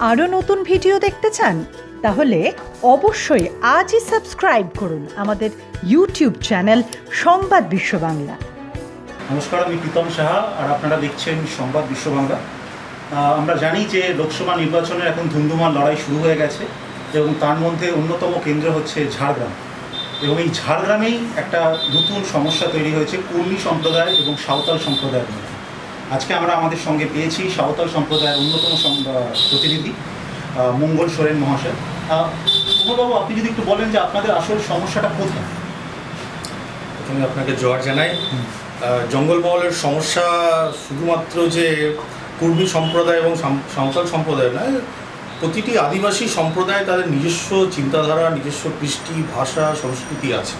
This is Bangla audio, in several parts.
আরও নতুন ভিডিও দেখতে চান? তাহলে অবশ্যই আজই সাবস্ক্রাইব করুন আমাদের ইউটিউব চ্যানেল সংবাদ বিশ্ব বাংলা। নমস্কার, আমি প্রীতম সাহা, আর আপনারা দেখছেন সংবাদ বিশ্ব বাংলা। আমরা জানি যে লোকসভা নির্বাচনের এখন ধুমধুমার লড়াই শুরু হয়ে গেছে এবং তার মধ্যে অন্যতম কেন্দ্র হচ্ছে ঝাড়গ্রাম। এবং এই ঝাড়গ্রামেই একটা নতুন সমস্যা তৈরি হয়েছে, কুর্মী সম্প্রদায় এবং সাঁওতাল সম্প্রদায়ের মধ্যে। আজকে আমরা আমাদের সঙ্গে পেয়েছি সাঁওতাল সম্প্রদায়ের অন্যতম প্রতিনিধি মঙ্গল সোরেন মহাশয়। বাবু আপনি যদি একটু বলেন যে আপনাদের আসল সমস্যাটা কোথায়? প্রথমে আপনাকে জোয়ার জানাই। জঙ্গলমহলের সমস্যা শুধুমাত্র যে কুর্মী সম্প্রদায় এবং সাঁওতাল সম্প্রদায় নয় প্রতিটি আদিবাসী সম্প্রদায় তাদের নিজস্ব চিন্তাধারা নিজস্ব কৃষ্টি ভাষা সংস্কৃতি আছে।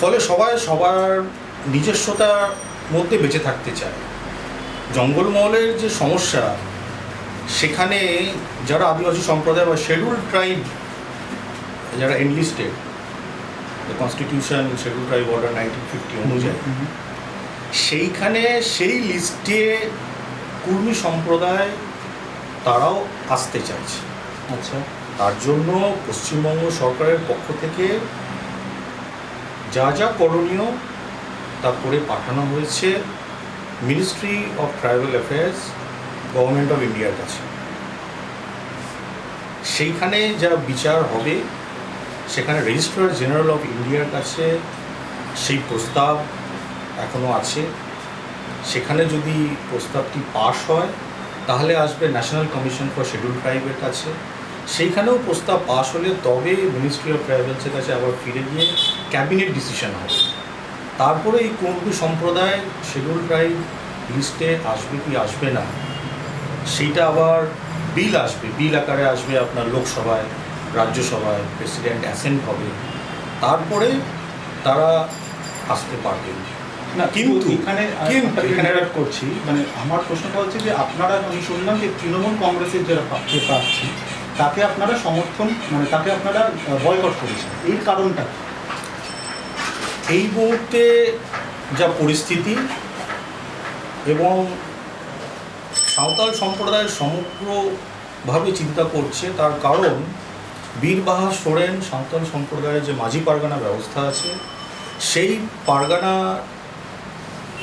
ফলে সবাই সবার নিজস্বতার মধ্যে বেঁচে থাকতে চায়। জঙ্গলমহলের যে সমস্যা সেখানে যারা আদিবাসী সম্প্রদায় বা শেডিউল ট্রাইব যারা enlisted constitution schedule tribe order nineteen fifty অনুযায়ী সেইখানে সেই লিস্টে কুর্মী সম্প্রদায় তারাও আসতে চাইছে। আচ্ছা। তার জন্য পশ্চিমবঙ্গ সরকারের পক্ষ থেকে যা যা করণীয় তা করে পাঠানো হয়েছে। Ministry of tribal affairs government of ইন্ডিয়ার কাছে। সেইখানে যা বিচার হবে, সেখানে রেজিস্ট্রার জেনারেল অফ ইন্ডিয়ার কাছে সেই প্রস্তাব এখনও আছে। সেখানে যদি প্রস্তাবটি পাশ হয়, তাহলে আসবে ন্যাশনাল কমিশন ফর শিডিউল ট্রাইবের কাছে। সেইখানেও প্রস্তাব পাশ হলে তবে মিনিস্ট্রি অফ ট্রাইবেলসের কাছে আবার ফিরে গিয়ে ক্যাবিনেট ডিসিশন হবে। তারপরে এই কুর্মী সম্প্রদায় শিডিউল ট্রাইব লিস্টে আসবে কি আসবে না সেইটা আবার বিল আসবে বিল আকারে আসবে আপনার লোকসভায় রাজ্যসভায় প্রেসিডেন্ট অ্যাসেন্ট হবে তারপরে তারা আসতে পারবেন না কিন্তু এখানে এখানে করছি মানে আমার প্রশ্নটা হচ্ছে যে আপনারা আমি শুনলাম যে তৃণমূল কংগ্রেসের যারা প্রা- প্রার্থী তাকে আপনারা সমর্থন মানে তাকে আপনারা বয়কট করেছেন এর কারণটা? এই মুহূর্তে যা পরিস্থিতি এবং সাঁওতাল সম্প্রদায় সমগ্রভাবে চিন্তা করছে, তার কারণ বীরবাহা সোরেন সাঁওতাল সম্প্রদায়ের যে মাঝি পারগানা ব্যবস্থা আছে, সেই পারগানা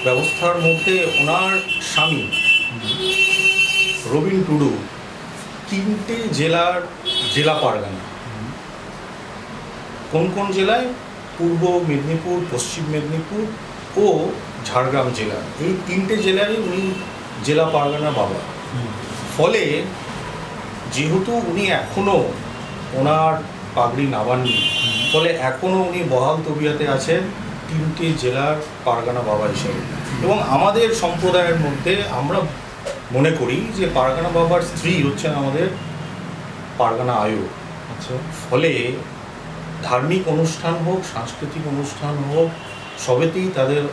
ব্যবস্থার মধ্যে ওনার স্বামী রবীন টুডু তিনটে জেলার জেলা পারগানা। কোন কোন জেলায়? পূর্ব মেদিনীপুর পশ্চিম মেদিনীপুর ও ঝাড়গ্রাম জেলা। এই তিনটে জেলারই উনি জেলা পারগানা বাবা। ফলে যেহেতু উনি এখনও ওনার পাগড়ি নামাননি ফলে এখনও উনি বহাল তবিয়াতে আছেন তিনটে জেলার পারগানা বাবা হিসেবে। এবং আমাদের সম্প্রদায়ের মধ্যে আমরা মনে করি যে পারগানা বাবার স্ত্রী হচ্ছেন আমাদের পারগানা আয়ু আচ্ছা। ফলে ধার্মিক অনুষ্ঠান হোক সাংস্কৃতিক অনুষ্ঠান হোক সবেতেই তাদের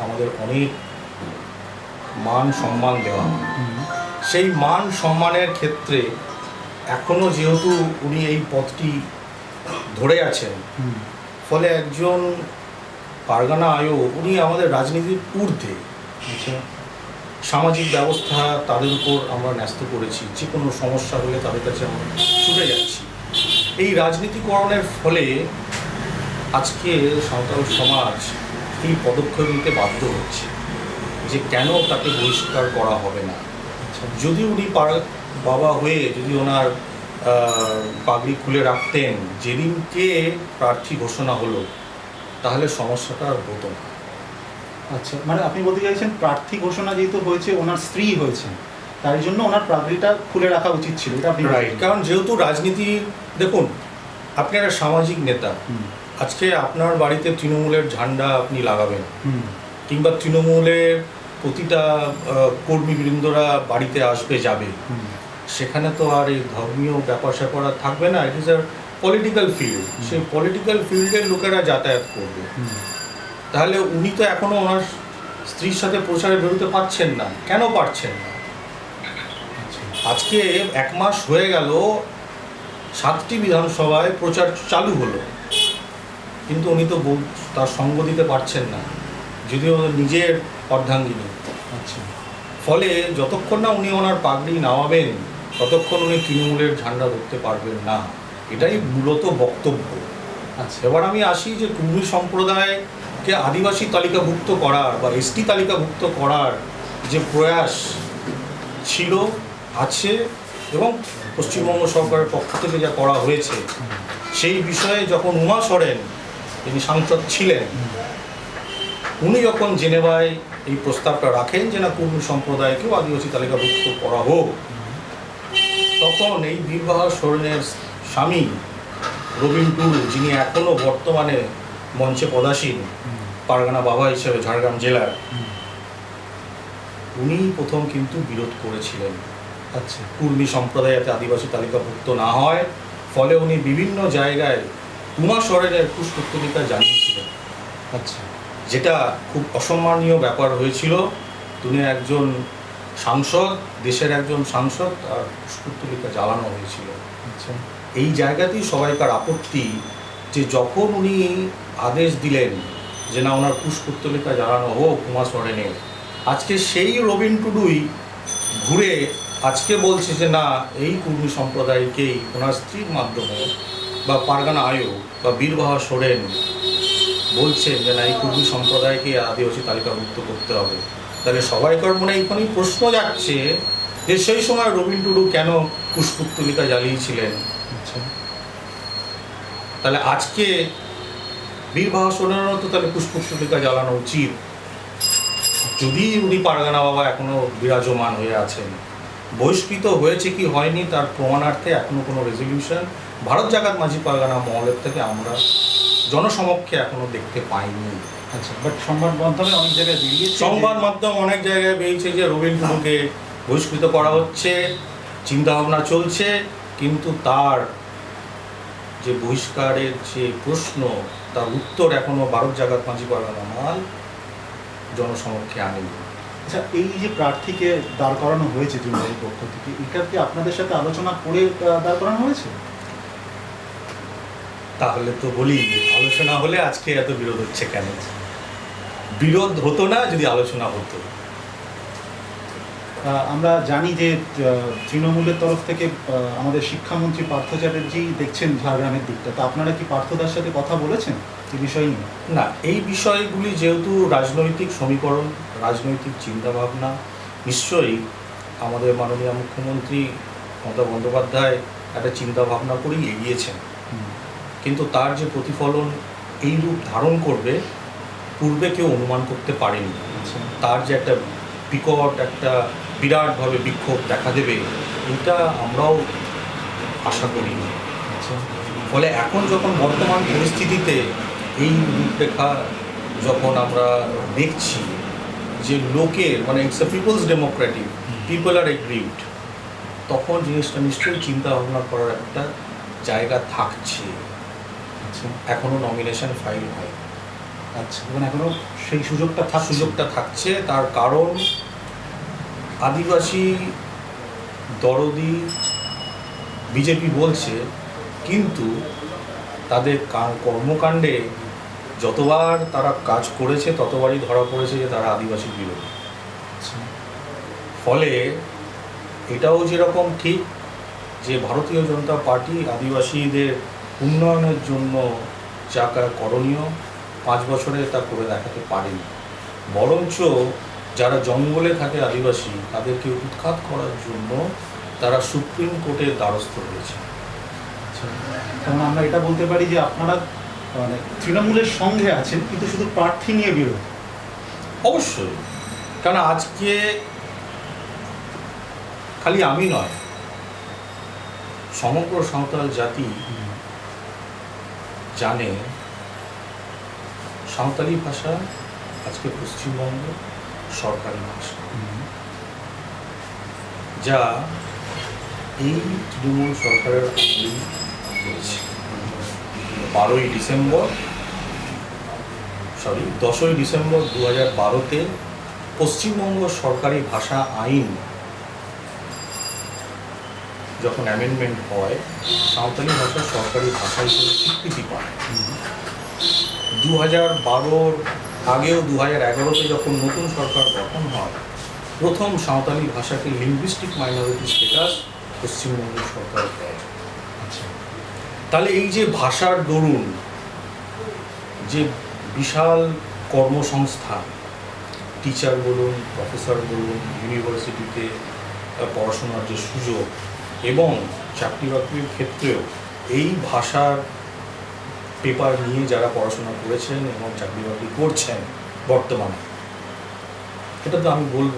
আমাদের অনেক মান সম্মান দেওয়া হয়। সেই মান সম্মানের ক্ষেত্রে এখনও যেহেতু উনি এই পথটি ধরে আছেন ফলে একজন পারগানা আয়ো উনি আমাদের রাজনীতির ঊর্ধ্বে। আচ্ছা। সামাজিক ব্যবস্থা তাদের উপর আমরা ন্যস্ত করেছি যে কোনো সমস্যা হলে তাদের কাছে আমরা ছুটে যাচ্ছি। এই রাজনীতিকরণের ফলে আজকে সাঁওতাল সমাজ এই পদক্ষেপ নিতে বাধ্য হচ্ছে যে কেন তাকে বহিষ্কার করা হবে না। যদি উনি বাবা হয়ে যদি ওনার পাগড়ি খুলে রাখতেন, যেদিনকে প্রার্থী ঘোষণা হলো, তাহলে সমস্যাটা আর হতো না। আচ্ছা মানে আপনি বলতে চাইছেন প্রার্থী ঘোষণা যেহেতু হয়েছে, ওনার স্ত্রী হয়েছে তাই জন্য ওনার প্রাগড়িটা খুলে রাখা উচিত ছিল এটা আপনি রাইট কারণ যেহেতু রাজনীতি দেখুন আপনি একটা সামাজিক নেতা আজকে আপনার বাড়িতে তৃণমূলের ঝান্ডা আপনি লাগাবেন কিংবা তৃণমূলের প্রতিটা কর্মীবৃন্দরা বাড়িতে আসবে যাবে সেখানে তো আর এই ধর্মীয় ব্যাপার স্যাপার আর থাকবে না ইট ইজ আর পলিটিক্যাল ফিল্ড সেই পলিটিক্যাল ফিল্ডের লোকেরা যাতায়াত করবে। হুম। তাহলে উনি তো এখনও ওনার স্ত্রীর সাথে প্রচারে বেরোতে পারছেন না কেন পারছেন না? আজকে এক মাস হয়ে গেল সাতটি বিধানসভায় প্রচার চালু হলো। কিন্তু উনি তো তার সঙ্গ দিতে পারছেন না। যদিও নিজের অর্ধাঙ্গিনী। আচ্ছা। ফলে যতক্ষণ না উনি ওনার পাগড়ি নামাবেন ততক্ষণ উনি তৃণমূলের ঝান্ডা ধরতে পারবেন না। এটাই মূলত বক্তব্য। আচ্ছা। এবার আমি আসি যে কুর্মী সম্প্রদায়কে আদিবাসী তালিকাভুক্ত করার বা এসটি তালিকাভুক্ত করার যে প্রয়াস ছিল আছে এবং পশ্চিমবঙ্গ সরকারের পক্ষ থেকে যা করা হয়েছে, সেই বিষয়ে যখন উমা সরেন, তিনি সাংসদ ছিলেন, উনি যখন জেনেভায় এই প্রস্তাবটা রাখেন যে না কুর্মী সম্প্রদায়কেও আদিবাসী তালিকাভুক্ত করা হোক, তখন এই বীরবাহা সোরেনের স্বামী রবীন টুডু যিনি এখনও বর্তমানে মঞ্চে পদাসীন, পারগানা বাবা হিসেবে ঝাড়গ্রাম জেলার উনি প্রথম কিন্তু বিরোধ করেছিলেন। আচ্ছা। কুর্মী সম্প্রদায় যাতে আদিবাসী তালিকাভুক্ত না হয় ফলে উনি বিভিন্ন জায়গায় উমা সরেনের কুশপুত্তলিকা জানিয়েছিলেন। আচ্ছা। যেটা খুব অসম্মানীয় ব্যাপার হয়েছিল। তিনি একজন সাংসদ দেশের একজন সাংসদ আর কুশপুত্তলিকা জ্বালানো হয়েছিল। আচ্ছা। এই জায়গাতেই সবাইকার আপত্তি যে যখন উনি আদেশ দিলেন যে না ওনার পুষ্পত্তলিকা জ্বালানো হোক উমা সরেনের আজকে সেই রবীন টুডুই ঘুরে আজকে বলছে যে না এই কুর্মী সম্প্রদায়কেই ওনার স্ত্রীর মাধ্যমে বা পারগানা আয়ু বা বীরবাহা সোরেন বলছেন যে না এই কুর্মী সম্প্রদায়কে আদিবাসী তালিকাভুক্ত করতে হবে। তাহলে সবাইকার মনে এইখানেই প্রশ্ন যাচ্ছে যে সেই সময় রবীন টুডু কেন পুষ্পত্তলিকা জ্বালিয়েছিলেন? আচ্ছা। তাহলে আজকে বীরবাহা সোনারও তো তাহলে পুষ্পস্তলিকা জ্বালানো উচিত। যদি উনি পারগানা বাবা এখনও বিরাজমান হয়ে আছেন। বহিষ্কৃত হয়েছে কি হয়নি তার প্রমাণার্থে এখনও কোনো রেজলিউশন ভারত জাগাত মাঝি পারগানা মহলের থেকে আমরা জনসমক্ষে এখনও দেখতে পাইনি। আচ্ছা বাট সংবাদ মাধ্যমে অনেক জায়গায় বেরিয়েছে সংবাদ মাধ্যম অনেক জায়গায় বেরিয়েছে যে রবীন টুডুকে বহিষ্কৃত করা হচ্ছে চিন্তাভাবনা চলছে কিন্তু তার যে বহিষ্কারের যে প্রশ্ন তার উত্তর এখনও ভারত জাগাত মাঝি পারগানা মাল জনসমক্ষে আনেনি। আচ্ছা এই যে প্রার্থীকে দাঁড় করানো হয়েছে তৃণমূলের পক্ষ থেকে এটা কি আপনাদের সাথে আলোচনা করে দাঁড় করানো হয়েছে? তাহলে তো বলি আলোচনা হলে আজকে এত বিরোধ হচ্ছে কেন? বিরোধ হতো না যদি আলোচনা হতো। আমরা জানি যে তৃণমূলের তরফ থেকে আমাদের শিক্ষামন্ত্রী পার্থ চ্যাটার্জি দেখছেন ঝাড়গ্রামের দিকটা। তা আপনারা কি পার্থদার সাথে কথা বলেছেন? বিষয় নিয়ে? না এই বিষয়গুলি যেহেতু রাজনৈতিক সমীকরণ রাজনৈতিক চিন্তাভাবনা নিশ্চয়ই আমাদের মাননীয় মুখ্যমন্ত্রী মমতা বন্দ্যোপাধ্যায় একটা চিন্তাভাবনা করেই এগিয়েছেন। কিন্তু তার যে প্রতিফলন এই রূপ ধারণ করবে পূর্বে কেউ অনুমান করতে পারেনি। আচ্ছা। তার যে একটা বিকট একটা বিরাটভাবে বিক্ষোভ দেখা দেবে এটা আমরাও আশা করিনি আচ্ছা। ফলে এখন যখন বর্তমান পরিস্থিতিতে এই রূপরেখা যখন আমরা দেখছি যে লোকের মানে it's a peoples democratic people R agreed তখন জিনিসটা নিশ্চয়ই চিন্তা ভাবনা করার একটা জায়গা থাকছে। আচ্ছা। এখনও নমিনেশন ফাইল হয়। আচ্ছা মানে এখনও সেই সুযোগটা থাক সুযোগটা থাকছে তার কারণ আদিবাসী দরদি বিজেপি বলছে কিন্তু তাদের কর্মকাণ্ডে যতবার তারা কাজ করেছে ততবারই ধরা পড়েছে যে তারা আদিবাসী বিরোধী। আচ্ছা। ফলে এটাও যেরকম ঠিক যে ভারতীয় জনতা পার্টি আদিবাসীদের উন্নয়নের জন্য যা করণীয় পাঁচ বছরে তা করে দেখাতে পারেনি। বরঞ্চ যারা জঙ্গলে থাকে আদিবাসী তাদেরকে উৎখাত করার জন্য তারা সুপ্রিম কোর্টের দ্বারস্থ হয়েছে। আচ্ছা। কারণ আমরা এটা বলতে পারি যে আপনারা মানে তৃণমূলের সঙ্গে আছেন, কিন্তু শুধু প্রার্থী নিয়ে বিরোধ। অবশ্যই। কারণ আজকে খালি আমি নয়, সমগ্র সাঁওতাল জাতি জানে সাঁওতালি ভাষা আজকে পশ্চিমবঙ্গ সরকারি ভাষা। যা এই তৃণমূল সরকারের হয়েছে বারোই ডিসেম্বর সরি দশই ডিসেম্বর দু হাজার বারোতে পশ্চিমবঙ্গ সরকারি ভাষা আইন যখন অ্যামেন্ডমেন্ট হয়, সাঁওতালি ভাষা সরকারি ভাষা হিসেবে স্বীকৃতি পায়। দু হাজার বারোর আগেও দু হাজার এগারোতে যখন নতুন সরকার গঠন হয়, প্রথম সাঁওতালি ভাষাকে লিঙ্গুইস্টিক মাইনরিটি স্ট্যাটাস পশ্চিমবঙ্গ সরকার দেয়। তাহলে এই যে ভাষার দরুন, যে বিশাল কর্মসংস্থান টিচার বলুন প্রফেসর বলুন ইউনিভার্সিটিতে পড়াশোনার যে সুযোগ এবং চাকরি বাকরির ক্ষেত্রেও এই ভাষার পেপার নিয়ে যারা পড়াশোনা করেছেন এবং চাকরি বাকরি করছেন বর্তমানে, এটা তো আমি বলব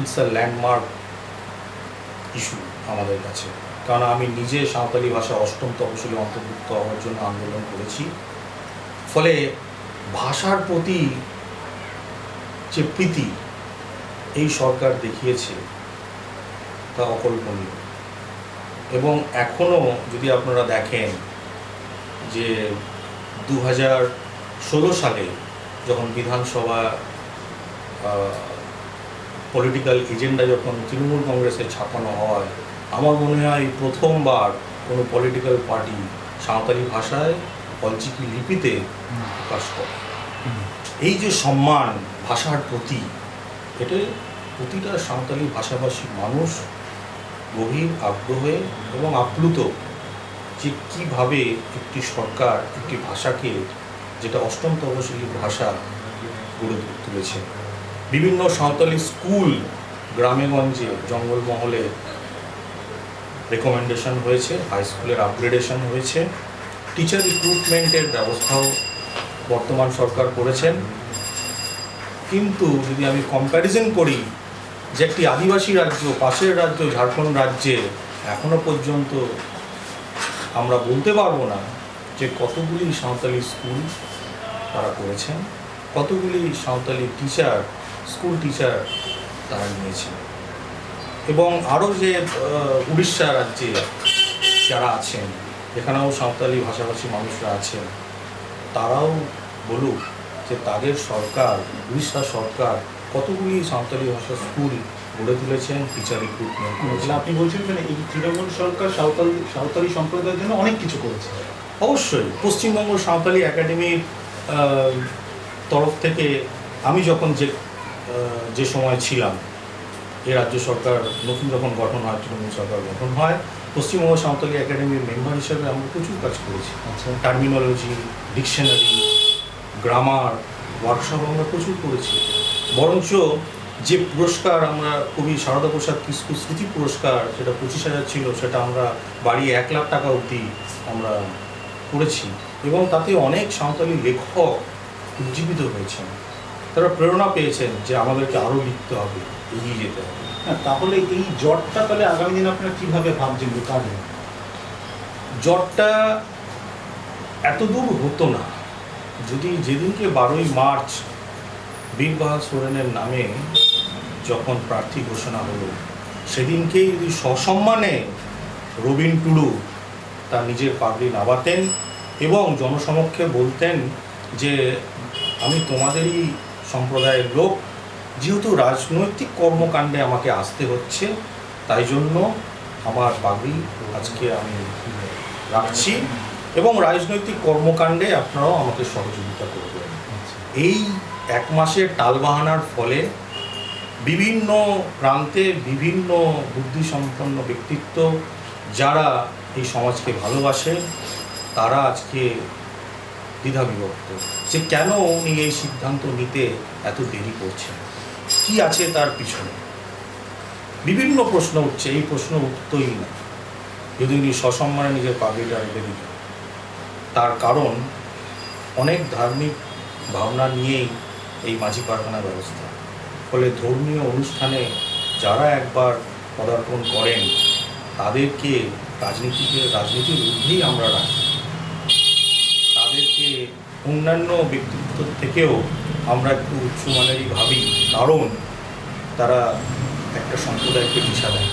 ইটস আ ল্যান্ডমার্ক ইস্যু আমাদের কাছে। কারণ আমি নিজে সাঁওতালি ভাষা অষ্টম তহসিলে অন্তর্ভুক্ত হওয়ার জন্য আন্দোলন করেছি। ফলে ভাষার প্রতি যে প্রীতি, এই সরকার দেখিয়েছে তা অকল্পনীয়। এবং এখনও যদি আপনারা দেখেন যে দু হাজার ষোলো সালে যখন বিধানসভা পলিটিক্যাল এজেন্ডা যখন তৃণমূল কংগ্রেসে ছাপানো হয় আমার মনে হয় প্রথমবার কোনো পলিটিক্যাল পার্টি সাঁওতালি ভাষায় পলচিকি লিপিতে প্রকাশ করে। এই যে সম্মান ভাষার প্রতি এটা প্রতিটা সাঁওতালি ভাষাভাষী মানুষ গভীর আগ্রহে এবং আপ্লুত যে কীভাবে একটি সরকার একটি ভাষাকে যেটা অষ্টম তহসিলি ভাষা গড়ে তুলেছে। বিভিন্ন সাঁওতালি স্কুল গ্রামেগঞ্জে জঙ্গলমহলে রেকমেন্ডেশন হয়েছে হাই স্কুলের আপগ্রেডেশন হয়েছে। টিচার রিক্রুটমেন্টের ব্যবস্থাও বর্তমান সরকার করেছেন। কিন্তু যদি আমি কম্প্যারিজন করি, যে একটি আদিবাসী রাজ্য, পাশের রাজ্য, ঝাড়খণ্ড রাজ্যে, এখনও পর্যন্ত আমরা বলতে পারব না যে কতগুলি সাঁওতালি স্কুল তারা করেছেন, কতগুলি সাঁওতালি টিচার স্কুল টিচার তারা নিয়েছেন। এবং আরও যে উড়িষ্যা রাজ্যে যারা আছেন এখানেও সাঁওতালি ভাষাভাষী মানুষরা আছেন তারাও বলুক যে তাদের সরকার উড়িষ্যা সরকার কতগুলি সাঁওতালি ভাষা স্কুল গড়ে তুলেছেন টিচার রিক্রুটমেন্ট করেছেন। আপনি বলছেন মানে এই তৃণমূল সরকার সাঁওতাল সাঁওতালি সম্প্রদায়ের জন্য অনেক কিছু করেছে। অবশ্যই পশ্চিমবঙ্গ সাঁওতালি একাডেমির তরফ থেকে আমি যখন যে যে সময় ছিলাম এই রাজ্য সরকার নতুন যখন গঠন হয় তৃণমূল সরকার গঠন হয়। পশ্চিমবঙ্গ সাঁওতালি একাডেমির মেম্বার হিসেবে আমরা প্রচুর কাজ করেছি। আচ্ছা। টার্মিনোলজি ডিকশনারি গ্রামার ওয়ার্কশপ আমরা প্রচুর করেছি। বরঞ্চ যে পুরস্কার আমরা কবি সারদা প্রসাদ কিস্কু স্মৃতি পুরস্কার সেটা পঁচিশ হাজার ছিল সেটা আমরা বাড়িয়ে এক লাখ টাকা অবধি আমরা করেছি। এবং তাতে অনেক সাঁওতালি লেখক উজ্জীবিত হয়েছেন। তারা প্রেরণা পেয়েছেন যে আমাদেরকে আরও লিখতে হবে এগিয়ে যেতে হবে। হ্যাঁ, তাহলে এই জটটা তাহলে আগামী দিনে আপনারা কীভাবে ভাবছেন যে কাটবে জ্বরটা এত দূর হতো না। যদি যেদিনকে বারোই মার্চ বীরবাহা সোরেনের নামে যখন প্রার্থী ঘোষণা হলো সেদিনকেই যদি সসম্মানে রবিন টুডু তার নিজের পাগড়ি নাবাতেন এবং জনসমক্ষে বলতেন যে আমি তোমাদেরই সম্প্রদায়ের লোক। যেহেতু রাজনৈতিক কর্মকাণ্ডে আমাকে আসতে হচ্ছে, তাই জন্য আমার পাগড়ি আজকে আমি রাখছি এবং রাজনৈতিক কর্মকাণ্ডে আপনারাও আমাকে সহযোগিতা করবেন। এই এক মাসের টালবাহানার ফলে বিভিন্ন প্রান্তে বিভিন্ন বুদ্ধিসম্পন্ন ব্যক্তিত্ব যারা এই সমাজকে ভালোবাসে, তারা আজকে দ্বিধাবিভক্ত। যে কেন উনি এই সিদ্ধান্ত নিতে এত দেরি করছেন? কি আছে তার পিছনে? বিভিন্ন প্রশ্ন উঠছে, এই প্রশ্ন উঠতই না। যদি উনি সসম্মানে নিজের পাগড়িটা রেখে দিতেন। তার কারণ, অনেক ধার্মিক ভাবনা নিয়েই এই মাঝি পারখানা ব্যবস্থা। ফলে ধর্মীয় অনুষ্ঠানে যারা একবার পদার্পণ করেন, তাদেরকে রাজনীতিকে, রাজনীতির ঊর্ধ্বেই আমরা রাখি। অন্যান্য ব্যক্তিত্ব থেকেও আমরা একটু উচ্চমানেরই ভাবি, কারণ তারা একটা সম্প্রদায়কে দিশা দেয়।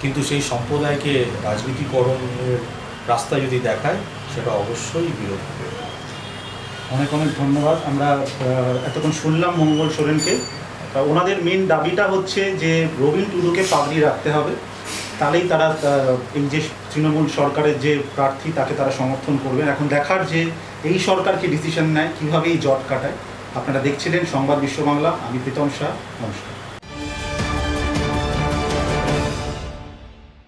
কিন্তু সেই সম্প্রদায়কে রাজনীতিকরণের রাস্তা যদি দেখায়, সেটা অবশ্যই বিরোধ হবে। অনেক অনেক ধন্যবাদ। আমরা এতক্ষণ শুনলাম মঙ্গল সোরেনকে। ওনাদের মেন দাবিটা হচ্ছে যে রবীন টুডুকে পাগড়ি রাখতে হবে। তাহলেই তারা এই যে তৃণমূল সরকারের যে প্রার্থী, তাকে তারা সমর্থন করবেন এখন দেখার যে এই সরকার কি ডিসিশন নেয়? কীভাবে এই জট কাটায়? আপনারা দেখছিলেন সংবাদ বিশ্ববাংলা আমি প্রীতম শাহ, নমস্কার।